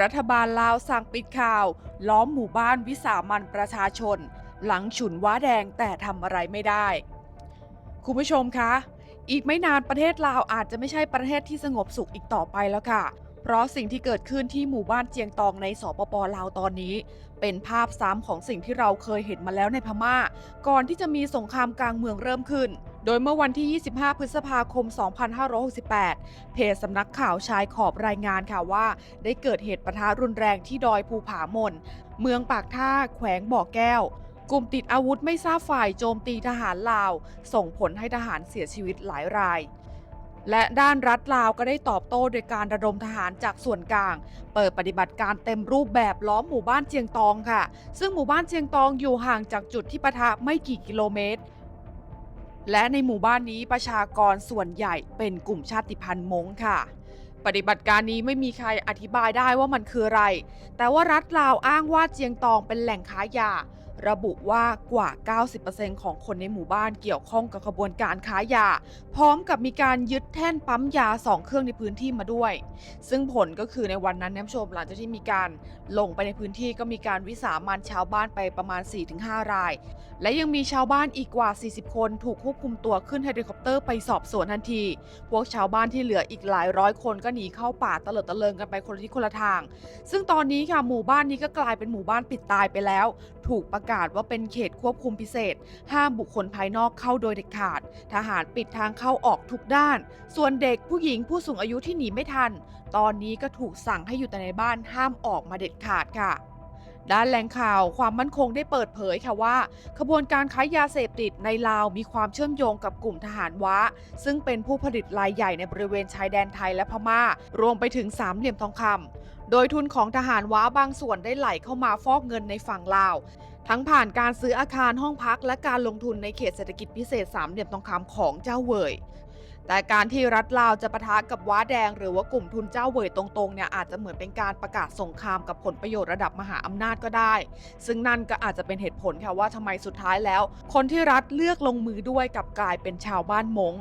รัฐบาลลาวสั่งปิดข่าว ล้อมหมู่บ้านวิสามันประชาชน หลังฉุนว้าแดงแต่ทำอะไรไม่ได้ คุณผู้ชมคะ อีกไม่นานประเทศลาวอาจจะไม่ใช่ประเทศที่สงบสุขอีกต่อไปแล้วค่ะ เพราะสิ่งที่เกิดขึ้นที่หมู่บ้านเจียงตองในสปปลาวตอนนี้ เป็นภาพซ้ำของสิ่งที่เราเคยเห็นมาแล้วในพม่า ก่อนที่จะมีสงครามกลางเมืองเริ่มขึ้น โดยเมื่อวันที่ 25 พฤษภาคม 2568 เพจสำนักข่าวชายขอบรายงานค่ะว่า ได้เกิดเหตุปะทะรุนแรงที่ดอยภูผามน เมืองปากท่า แขวงบ่อแก้วกลุ่มติดอาวุธไม่ทราบฝ่ายโจมตีทหารลาว ส่งผลให้ทหารเสียชีวิตหลายราย และด้านรัฐลาวก็ได้ตอบโต้โดยการระดมทหารจากส่วนกลาง เปิดปฏิบัติการเต็มรูปแบบล้อมหมู่บ้านเจียงตองค่ะ ซึ่งหมู่บ้านเจียงตองอยู่ห่างจากจุดที่ปะทะไม่กี่กิโลเมตร และในหมู่บ้านนี้ประชากรส่วนใหญ่เป็นกลุ่มชาติพันธุ์มงค่ะ ปฏิบัติการนี้ไม่มีใครอธิบายได้ว่ามันคืออะไร แต่ว่ารัฐลาวอ้างว่าเจียงตองเป็นแหล่งค้ายา ระบุว่ากว่า 90%ของคนในหมู่บ้านเกี่ยวข้องกับขบวนการค้ายา พร้อมกับมีการยึดแท่นปั๊มยาสองเครื่องในพื้นที่มาด้วย ซึ่งผลก็คือในวันนั้นนะผู้ชมหลังจากที่มีการลงไปในพื้นที่ก็มีการวิสามันชาวบ้านไปประมาณ 4-5 ราย และยังมีชาวบ้านอีกกว่า 40 คนถูกควบคุมตัวขึ้นเฮลิคอปเตอร์ไปสอบสวนทันที พวกชาวบ้านที่เหลืออีกหลายร้อยคนก็หนีเข้าป่าตะเลิดตะเลิงกันไปคนละทิศคนละทาง ซึ่งตอนนี้ค่ะหมู่บ้านนี้ก็กลายเป็นหมู่บ้านปิดตายไปแล้ว ถูกประกาศว่าเป็นเขตควบคุมพิเศษ ห้ามบุคคลภายนอกเข้าโดยเด็ดขาด ทหารปิดทางเข้าออกทุกด้าน ส่วนเด็กผู้หญิงผู้สูงอายุที่หนีไม่ทัน ตอนนี้ก็ถูกสั่งให้อยู่แต่ในบ้านห้ามออกมาเด็ดขาดค่ะด้านแหล่งข่าวความมั่นคงได้เปิดเผยค่ะว่า ขบวนการค้ายาเสพติดในลาวมีความเชื่อมโยงกับกลุ่มทหารว้าซึ่งเป็นผู้ผลิตรายใหญ่ในบริเวณชายแดนไทยและพม่า รวมไปถึงสามเหลี่ยมทองคำโดยทุนของทหารว้าบางส่วนได้ไหลเข้ามาฟอกเงินในฝั่งลาว ทั้งผ่านการซื้ออาคารห้องพักและการลงทุนในเขตเศรษฐกิจพิเศษสามเหลี่ยมทองคำของเจ้าเวย แต่การที่รัฐลาวจะปะทะกับว้าแดง หรือว่ากลุ่มทุนเจ้าเวยตรงๆเนี่ยอาจจะเหมือนเป็นการประกาศสงครามกับผลประโยชน์ระดับมหาอำนาจก็ได้ ซึ่งนั่นก็อาจจะเป็นเหตุผลค่ะว่าทำไมสุดท้ายแล้ว คนที่รัฐเลือกลงมือด้วยกับกลายเป็นชาวบ้านมง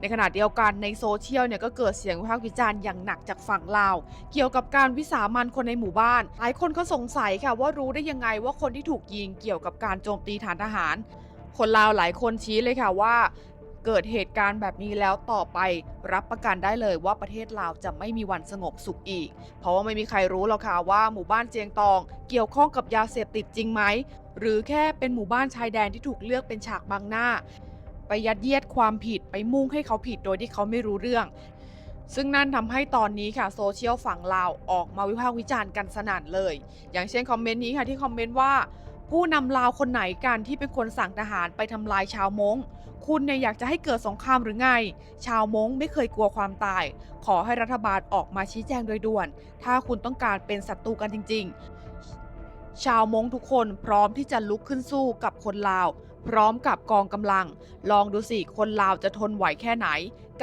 ในขณะเดียวกันในโซเชียลเนี่ยก็เกิดเสียงวิพากษ์วิจารณ์อย่างหนักจากฝั่งลาว เกี่ยวกับการวิสามันคนในหมู่บ้าน หลายคนก็สงสัยค่ะว่ารู้ได้ยังไงว่าคนที่ถูกยิงเกี่ยวกับการโจมตีฐานทหาร คนลาวหลายคนชี้เลยค่ะว่า เกิดเหตุการณ์แบบนี้แล้วต่อไป รับประกันได้เลยว่าประเทศลาวจะไม่มีวันสงบสุขอีก เพราะว่าไม่มีใครรู้หรอกค่ะว่าหมู่บ้านเจียงตอง เกี่ยวข้องกับยาเสพติดจริงไหม หรือแค่เป็นหมู่บ้านชายแดนที่ถูกเลือกเป็นฉากบังหน้า ไปยัดเยียดความผิดไปมุ่งให้เขาผิดโดยที่เขาไม่รู้เรื่องซึ่งนั่นทำให้ตอนนี้ค่ะโซเชียลฝั่งลาวออกมาวิพากษ์วิจารณ์กันสนั่นเลย อย่างเช่นคอมเมนต์นี้ค่ะที่คอมเมนต์ว่า ผู้นำลาวคนไหนการที่เป็นคนสั่งทหารไปทำลายชาวมงคุณเนี่ยอยากจะให้เกิดสงครามหรือไง ชาวม้งไม่เคยกลัวความตาย ขอให้รัฐบาลออกมาชี้แจงโดยด่วน ถ้าคุณต้องการเป็นศัตรูกันจริง ๆ ชาวม้งทุกคนพร้อมที่จะลุกขึ้นสู้กับคนลาว พร้อมกับกองกำลัง ลองดูสิ คนลาวจะทนไหวแค่ไหน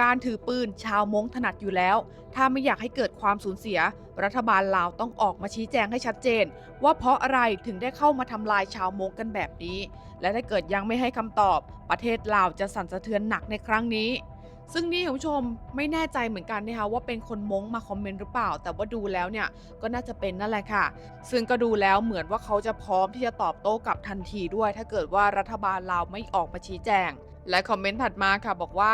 การถือปืนชาวมงถนัดอยู่แล้ว ถ้าไม่อยากให้เกิดความสูญเสีย รัฐบาลลาวต้องออกมาชี้แจงให้ชัดเจน ว่าเพราะอะไรถึงได้เข้ามาทำลายชาวมงกันแบบนี้ และถ้าเกิดยังไม่ให้คำตอบ ประเทศลาวจะสั่นสะเทือนหนักในครั้งนี้ ซึ่งนี่คุณผู้ชมไม่แน่ใจเหมือนกันนะคะว่าเป็นคนมงมาคอมเมนต์หรือเปล่า แต่ว่าดูแล้วเนี่ยก็น่าจะเป็นนั่นแหละค่ะ ซึ่งก็ดูแล้วเหมือนว่าเขาจะพร้อมที่จะตอบโต้กลับทันทีด้วย ถ้าเกิดว่ารัฐบาลลาวไม่ออกมาชี้แจงและคอมเมนต์ถัดมาค่ะบอกว่า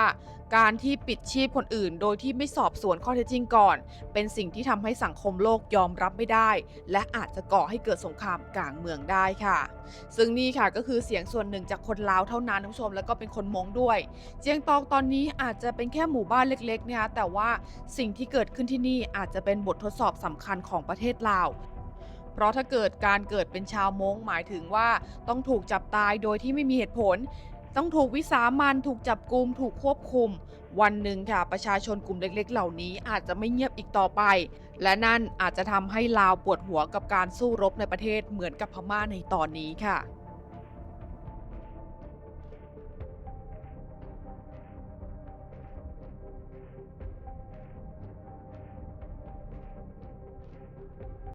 การที่ปิดชีพคนอื่น โดยที่ไม่สอบสวนข้อเท็จจริงก่อน เป็นสิ่งที่ทำให้สังคมโลกยอมรับไม่ได้ และอาจจะก่อให้เกิดสงครามกลางเมืองได้ค่ะ ซึ่งนี่ค่ะก็คือเสียงส่วนหนึ่งจากคนลาวเท่านั้นท่านผู้ชม แล้วก็เป็นคนมงด้วย เจียงตองตอนนี้อาจจะเป็นแค่หมู่บ้านเล็กๆนะคะแต่ว่าสิ่งที่เกิดขึ้นที่นี่อาจจะเป็นบททดสอบสำคัญของประเทศลาวเพราะถ้าเกิดการเกิดเป็นชาวมงหมายถึงว่าต้องถูกจับตายโดยที่ไม่มีเหตุผล ต้องถูกวิสามันถูกจับกุมถูกควบคุม วันหนึ่งค่ะประชาชนกลุ่มเล็กๆ เหล่านี้อาจจะไม่เงียบอีกต่อไป และนั่นอาจจะทำให้ลาวปวดหัวกับการสู้รบในประเทศเหมือนกับพม่าในตอนนี้ค่ะ